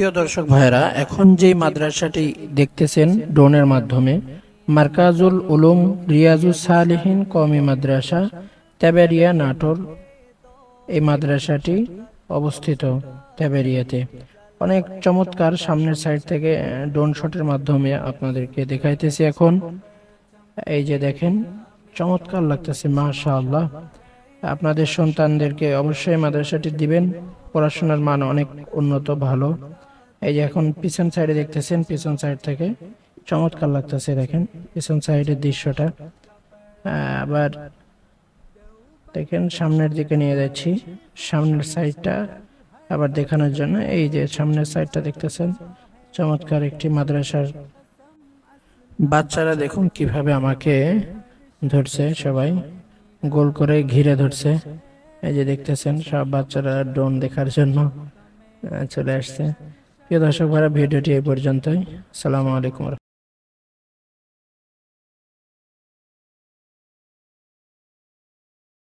প্রিয় দর্শক ভাইরা এখন যে মাদ্রাসাটি দেখতেছেন ড্রোনের মাধ্যমে, মার্কাজুল উলুম রিয়াজুস সালেহিন কমি মাদ্রাসা, তেবেরিয়া নাটোর, এই মাদ্রাসাটি অবস্থিত তেবেরিয়াতে। অনেক চমৎকার সামনের সাইড থেকে ড্রোন শটের মাধ্যমে আপনাদেরকে দেখাইতেছি এখন। এই যে দেখেন, চমৎকার লাগতেছে, মাশাআল্লাহ। আপনাদের সন্তানদেরকে অবশ্যই মাদ্রাসাটি দিবেন, পড়াশোনার মান অনেক উন্নত, ভালো। এই যে এখন পিছন সাইডে দেখতেছেন, পিছন সাইড থেকে চমৎকার লাগতেছে, দেখেন। পিছন সাইডের দৃশ্যটা। আবার দেখেন, সামনের দিকে নিয়ে যাচ্ছি। সামনের সাইডটা আবার দেখানোর জন্য। এই যে সামনের সাইডটা দেখতেছেন, চমৎকার একটি মাদ্রাসার। বাচ্চারা দেখুন কীভাবে আমাকে ধরছে, সবাই গোল করে ঘিরে ধরছে। এই যে দেখতেছেন, সব বাচ্চারা ড্রোন দেখার জন্য চলে আসছে। প্রিয় দর্শক ভাইরা ভিডিওটি এই পর্যন্তই। আসসালামু আলাইকুম